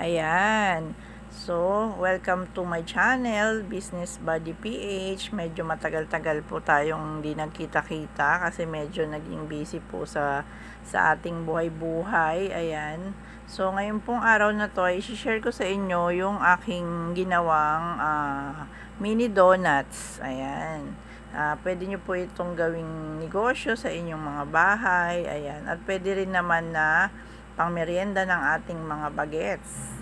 Ayan. So, welcome to my channel, Business Buddy PH. Medyo matagal-tagal po tayong hindi nagkita-kita kasi medyo naging busy po sa sa ating buhay-buhay. Ayan. So, ngayon pong araw na to, ay share ko sa inyo yung aking ginawang ah, mini donuts. Ayan. Ah, pwede nyo po itong gawing negosyo sa inyong mga bahay. Ayan. At pwede rin naman na pang merienda ng ating mga bagets.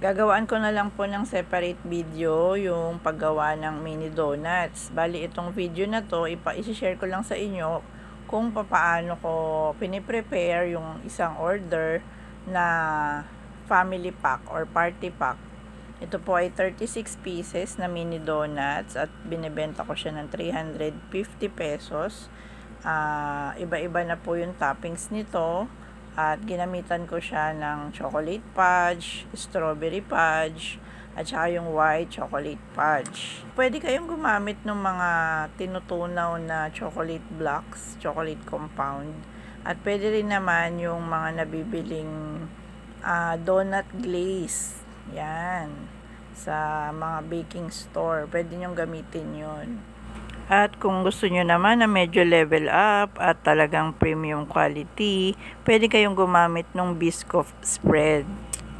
Gagawaan ko na lang po ng separate video yung paggawa ng mini donuts. Bali, itong video na to, ipa isi-share ko lang sa inyo kung papaano ko piniprepare yung isang order na family pack or party pack. Ito po ay 36 pieces na mini donuts at binibenta ko siya ng 350 pesos. Ah, iba-iba na po yung toppings nito at ginamitan ko siya ng chocolate fudge, strawberry fudge, at saka yung white chocolate fudge. Pwede kayong gumamit ng mga tinutunaw na chocolate blocks, chocolate compound. At pwede rin naman yung mga nabibiling ah, donut glaze. Yan. Sa mga baking store. Pwede nyong gamitin yun. At kung gusto nyo naman na medyo level up at talagang premium quality, pwede kayong gumamit ng Biscoff spread.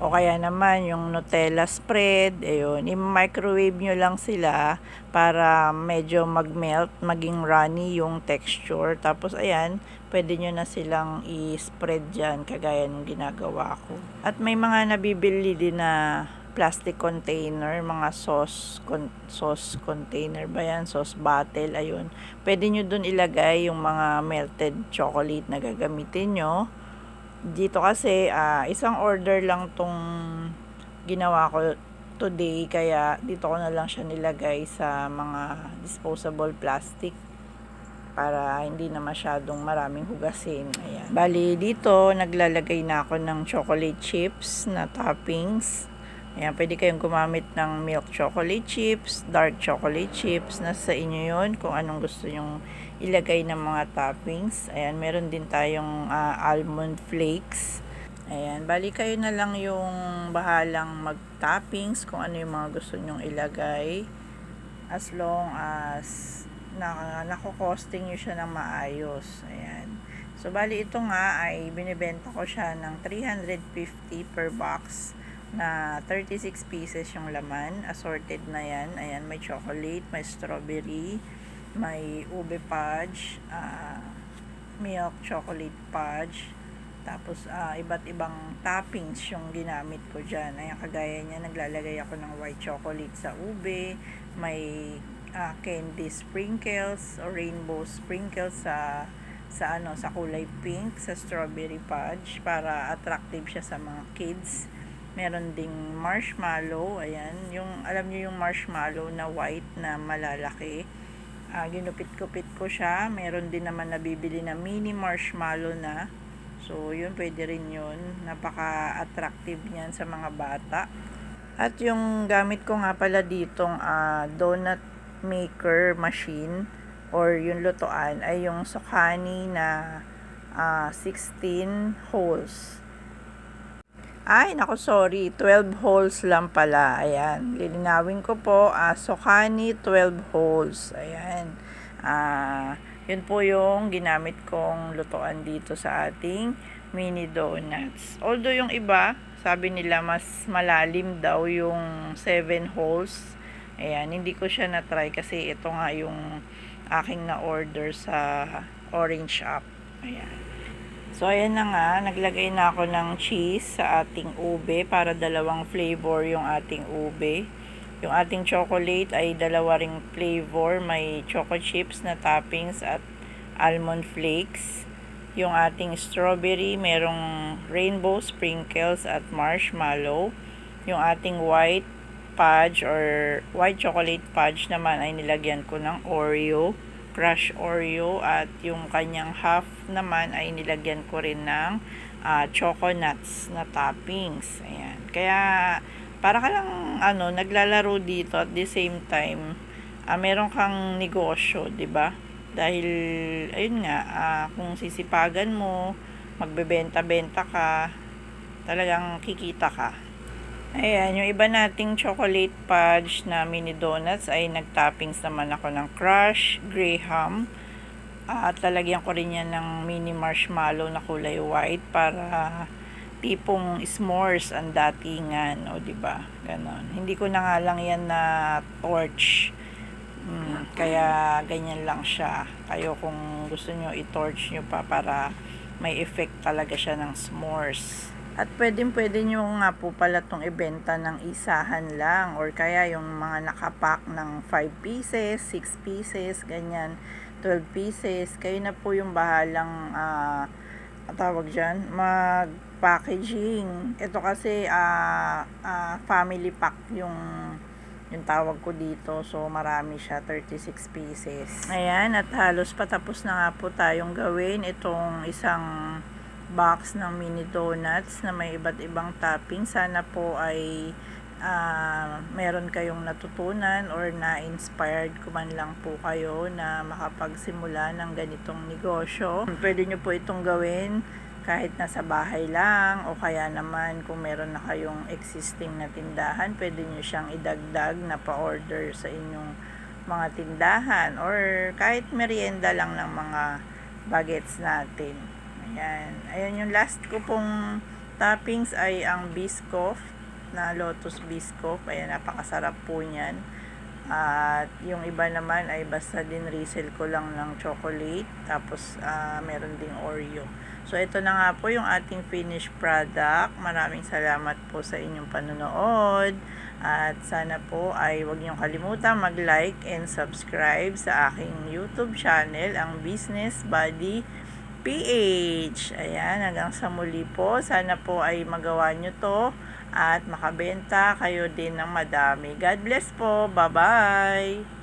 O kaya naman yung Nutella spread, ayun, i-microwave nyo lang sila para medyo mag-melt, maging runny yung texture. Tapos ayan, pwede nyo na silang i-spread dyan kagaya ng ginagawa ko. At may mga nabibili din na plastic container, mga sauce con- sauce container ba yan, sauce bottle, ayun. Pwede nyo dun ilagay yung mga melted chocolate na gagamitin nyo. Dito kasi, ah, isang order lang tong ginawa ko today, kaya dito ko na lang siya nilagay sa mga disposable plastic para hindi na masyadong maraming hugasin. Ayan. Bali, dito naglalagay na ako ng chocolate chips na toppings. Ayan, pwede kayong gumamit ng milk chocolate chips, dark chocolate chips. Nasa inyo yun kung anong gusto nyong ilagay ng mga toppings. Ayan, meron din tayong ah, almond flakes. Ayan, bali kayo na lang yung bahalang mag-toppings kung ano yung mga gusto nyong ilagay. As long as na, nako-costing nyo siya ng maayos. Ayan. So, bali ito nga ay binibenta ko siya ng 350 per box na 36 pieces yung laman. Assorted na yan. Ayan, may chocolate, may strawberry, may ube fudge, ah, milk chocolate fudge, tapos ah, iba't ibang toppings yung ginamit ko dyan. Ayan, kagaya niya, naglalagay ako ng white chocolate sa ube, may ah, candy sprinkles or rainbow sprinkles sa sa ano sa kulay pink sa strawberry fudge para attractive siya sa mga kids meron ding marshmallow ayan. Yung alam niyo yung marshmallow na white na malalaki? Ah, ginupit-kupit ko siya. Meron din naman nabibili na mini marshmallow na. So yun pwede rin yun. Napaka attractive niyan sa mga bata. At yung gamit ko nga pala ditong ah, donut maker machine or yung lutuan ay yung Sokani na ah, 16 holes ay, nako sorry. 12 holes lang pala. Ayan. Lilinawin ko po. Uh, Sokani 12 holes. Ayan. Ah, yun po yung ginamit kong lutuan dito sa ating mini donuts. Although yung iba, sabi nila mas malalim daw yung 7 holes. Ayan, hindi ko siya na-try kasi ito nga yung aking na-order sa Orange App. Ayan. So, ayan na nga. Naglagay na ako ng cheese sa ating ube para dalawang flavor yung ating ube. Yung ating chocolate ay dalawa ring flavor. May choco chips na toppings at almond flakes. Yung ating strawberry, merong rainbow sprinkles at marshmallow. Yung ating white fudge or white chocolate fudge naman ay nilagyan ko ng Oreo crush Oreo at yung kanyang half naman ay nilagyan ko rin ng uh, choco nuts na toppings. Ayan. Kaya para ka lang ano, naglalaro dito at the same time uh, meron kang negosyo, 'di ba? Dahil ayun nga, uh, kung sisipagan mo, magbebenta-benta ka, talagang kikita ka. Ayan, yung iba nating chocolate fudge na mini donuts ay nag-toppings naman ako ng crush, graham, at lalagyan ko rin yan ng mini marshmallow na kulay white para tipong s'mores ang datingan, o di ba? Ganon. Hindi ko na nga lang yan na torch. Mm, kaya ganyan lang siya. Kayo kung gusto nyo i-torch nyo pa para may effect talaga siya ng s'mores. At pwedeng pwede nyo nga po pala itong ibenta ng isahan lang or kaya yung mga nakapack ng 5 pieces, 6 pieces, ganyan, 12 pieces. Kayo na po yung bahalang ah, tawag dyan, mag-packaging. Ito kasi ah, ah, family pack yung yung tawag ko dito. So, marami siya, 36 pieces. Ayan, at halos patapos na nga po tayong gawin itong isang box ng mini donuts na may iba't ibang topping. Sana po ay ah, meron kayong natutunan or na-inspired ko man lang po kayo na makapagsimula ng ganitong negosyo. Pwede nyo po itong gawin kahit nasa bahay lang o kaya naman kung meron na kayong existing na tindahan, pwede nyo siyang idagdag na pa-order sa inyong mga tindahan or kahit merienda lang ng mga bagets natin. Ayan. Ayan yung last ko pong toppings ay ang biscoff na lotus biscoff. Ayan, napakasarap po niyan. At yung iba naman ay basta din resell ko lang ng chocolate. Tapos ah, meron ding Oreo. So ito na nga po yung ating finished product. Maraming salamat po sa inyong panonood. At sana po ay huwag niyong kalimutan mag-like and subscribe sa aking YouTube channel, ang Business Buddy PH. Ayan, hanggang sa muli po. Sana po ay magawa nyo to at makabenta kayo din ng madami. God bless po. Bye-bye!